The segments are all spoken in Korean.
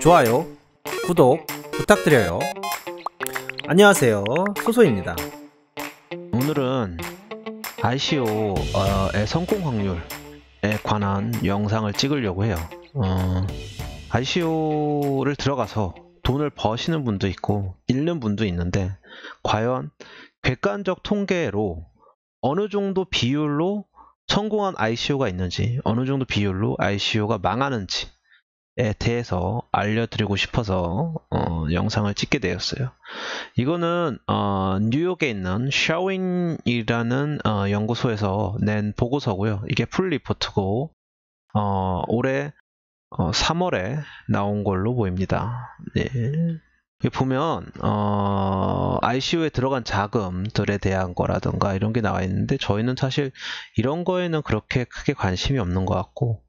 좋아요, 구독 부탁드려요. 안녕하세요. 소소입니다. 오늘은 ICO의 성공 확률에 관한 영상을 찍으려고 해요. 어, ICO를 들어가서 돈을 버시는 분도 있고 잃는 분도 있는데 과연 객관적 통계로 어느 정도 비율로 성공한 ICO가 있는지 어느 정도 비율로 ICO가 망하는지에 대해서 알려드리고 싶어서 어, 영상을 찍게 되었어요. 이거는 어, 뉴욕에 있는 샤윈이라는 어, 연구소에서 낸 보고서고요. 이게 풀 리포트고 어, 올해 3월에 나온 걸로 보입니다. 네. 여기 보면 어, ICO에 들어간 자금들에 대한 거라든가 이런 게 나와 있는데 저희는 사실 이런 거에는 그렇게 크게 관심이 없는 것 같고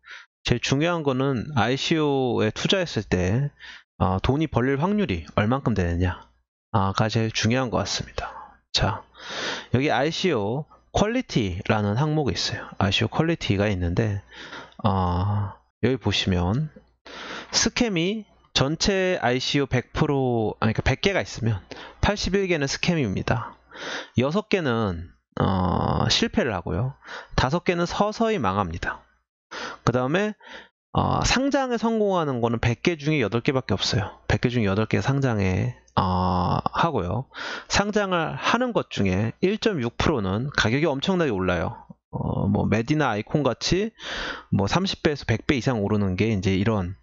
제일 중요한 거는 ICO에 투자했을 때 어, 돈이 벌릴 확률이 얼만큼 되느냐가 제일 중요한 것 같습니다. 자 여기 ICO 퀄리티라는 항목이 있어요. ICO 퀄리티가 있는데 어, 여기 보시면 스캠이 전체 ICO 100% 아니 그러니까 100개가 있으면 81개는 스캠입니다. 6개는 어, 실패를 하고요. 5개는 서서히 망합니다. 그 다음에 어, 상장에 성공하는 거는 100개 중에 8개밖에 없어요. 100개 중에 8개 상장에 어, 하고요. 상장을 하는 것 중에 1.6%는 가격이 엄청나게 올라요. 어, 뭐 메디나 아이콘 같이 뭐 30배에서 100배 이상 오르는 게 이제 이런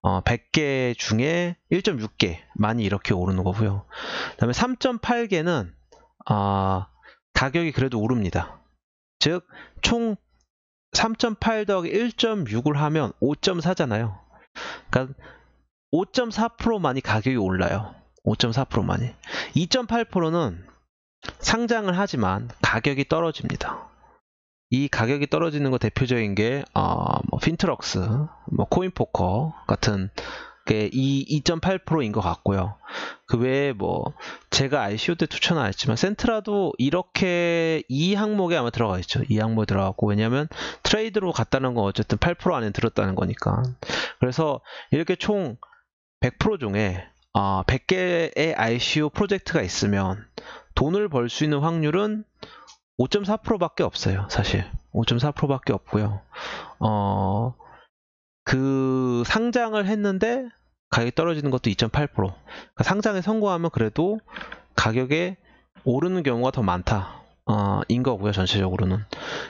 어, 100개 중에 1.6개 많이 이렇게 오르는 거고요. 그 다음에 3.8개는 어, 가격이 그래도 오릅니다. 즉, 총 3.8 더하기 1.6을 하면 5.4잖아요. 그러니까 5.4%만이 가격이 올라요. 5.4%만이. 2.8%는 상장을 하지만 가격이 떨어집니다. 이 가격이 떨어지는 거 대표적인 게 어, 뭐 핀트럭스, 뭐 코인포커 같은 게2 2.8%인 것 같고요. 그 외에 뭐 제가 ICO 때 추천 안 했지만 센트라도 이렇게 이 항목에 아마 들어가 있죠. 이 항목에 들어갔고 왜냐하면 트레이드로 갔다는 건 어쨌든 8% 안에 들었다는 거니까. 그래서 이렇게 총 100% 중에 어, 100개의 ICO 프로젝트가 있으면 돈을 벌 수 있는 확률은 5.4%밖에 없어요, 사실. 5.4%밖에 없고요. 어, 그 상장을 했는데 가격이 떨어지는 것도 2.8%. 그러니까 상장에 성공하면 그래도 가격에 오르는 경우가 더 많다. 어, 인 거고요, 전체적으로는.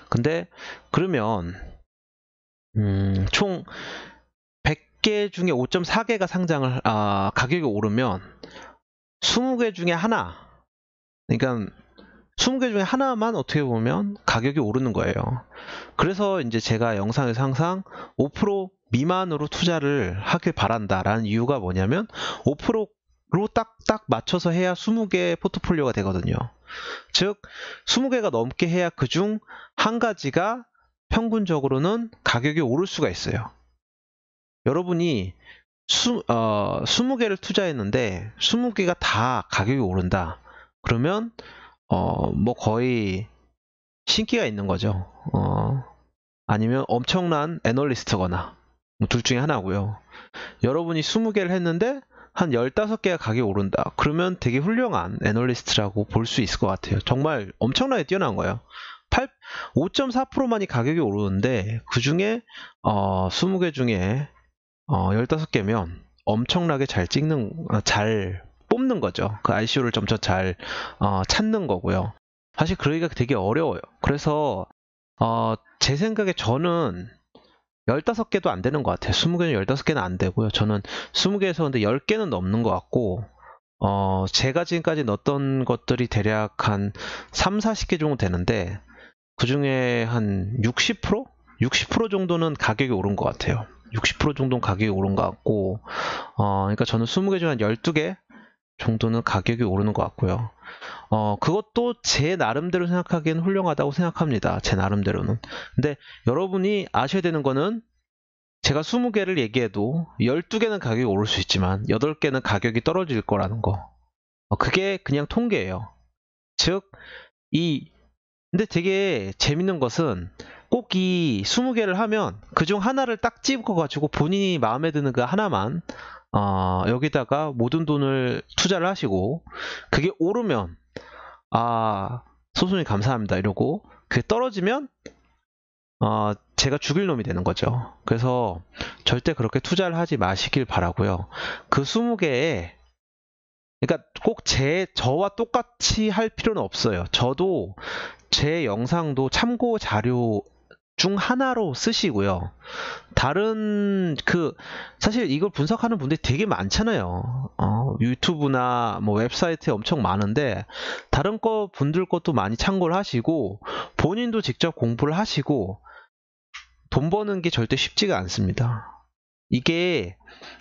근데 그러면 음, 총 100개 중에 5.4개가 상장을 아, 가격이 오르면 20개 중에 하나 그러니까 20개 중에 하나만 어떻게 보면 가격이 오르는 거예요. 그래서 이제 제가 영상에서 항상 5% 미만으로 투자를 하길 바란다라는 이유가 뭐냐면 5%로 딱딱 맞춰서 해야 20개 포트폴리오가 되거든요. 즉 20개가 넘게 해야 그중 한 가지가 평균적으로는 가격이 오를 수가 있어요. 여러분이 수, 어, 20개를 투자했는데 20개가 다 가격이 오른다. 그러면 어, 뭐 거의 신기가 있는 거죠. 어, 아니면 엄청난 애널리스트거나 뭐 둘 중에 하나고요. 여러분이 20개를 했는데 한 15개가 가격이 오른다. 그러면 되게 훌륭한 애널리스트라고 볼 수 있을 것 같아요. 정말 엄청나게 뛰어난 거예요. 5.4%만이 가격이 오르는데 그 중에 어, 20개 중에 어, 15개면 엄청나게 잘 찍는 어, 잘 뽑는 거죠. 그 ICO를 점차 잘 어, 찾는 거고요. 사실 그러기가 되게 어려워요. 그래서 어, 제 생각에 저는 15개도 안 되는 것 같아요. 20개는 15개는 안 되고요. 저는 20개에서 근데 10개는 넘는 것 같고 어, 제가 지금까지 넣었던 것들이 대략 한 3, 40개 정도 되는데 그 중에 한 60%? 60% 정도는 가격이 오른 것 같아요. 60% 정도는 가격이 오른 것 같고, 어, 그러니까 저는 20개 중에 한 12개 정도는 가격이 오르는 것 같고요. 어, 그것도 제 나름대로 생각하기엔 훌륭하다고 생각합니다. 제 나름대로는. 근데 여러분이 아셔야 되는 거는 제가 20개를 얘기해도 12개는 가격이 오를 수 있지만 8개는 가격이 떨어질 거라는 거. 어, 그게 그냥 통계예요. 즉, 이, 근데 되게 재밌는 것은 꼭 이 20개를 하면 그중 하나를 딱 집어가지고 본인이 마음에 드는 그 하나만 어, 여기다가 모든 돈을 투자를 하시고 그게 오르면 아 소손이 감사합니다 이러고 그게 떨어지면 어, 제가 죽일 놈이 되는 거죠. 그래서 절대 그렇게 투자를 하지 마시길 바라고요. 그 20개에 그러니까 꼭 제 저와 똑같이 할 필요는 없어요. 저도 제 영상도 참고 자료 중 하나로 쓰시고요. 다른 그 사실 이걸 분석하는 분들이 되게 많잖아요. 어, 유튜브나 뭐 웹사이트에 엄청 많은데 다른 거 분들 것도 많이 참고를 하시고 본인도 직접 공부를 하시고 돈 버는 게 절대 쉽지가 않습니다. 이게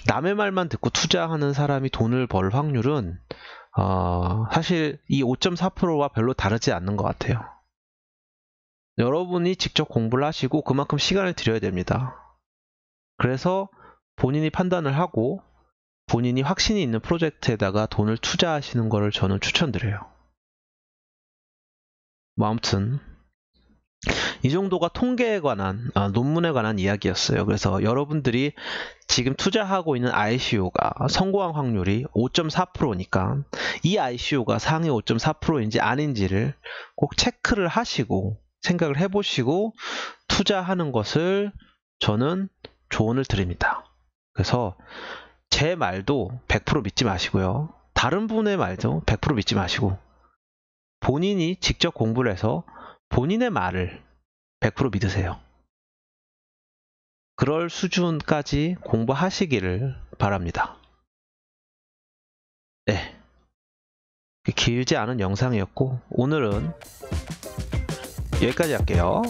남의 말만 듣고 투자하는 사람이 돈을 벌 확률은 어, 사실 이 5.4%와 별로 다르지 않는 것 같아요. 여러분이 직접 공부를 하시고 그만큼 시간을 들여야 됩니다. 그래서 본인이 판단을 하고 본인이 확신이 있는 프로젝트에다가 돈을 투자하시는 것을 저는 추천드려요. 뭐 아무튼 이 정도가 통계에 관한 아, 논문에 관한 이야기였어요. 그래서 여러분들이 지금 투자하고 있는 ICO가 성공한 확률이 5.4%니까 이 ICO가 상위 5.4%인지 아닌지를 꼭 체크를 하시고 생각을 해보시고 투자하는 것을 저는 조언을 드립니다. 그래서 제 말도 100% 믿지 마시고요. 다른 분의 말도 100% 믿지 마시고 본인이 직접 공부를 해서 본인의 말을 100% 믿으세요. 그럴 수준까지 공부하시기를 바랍니다. 네. 길지 않은 영상이었고, 오늘은 여기까지 할게요.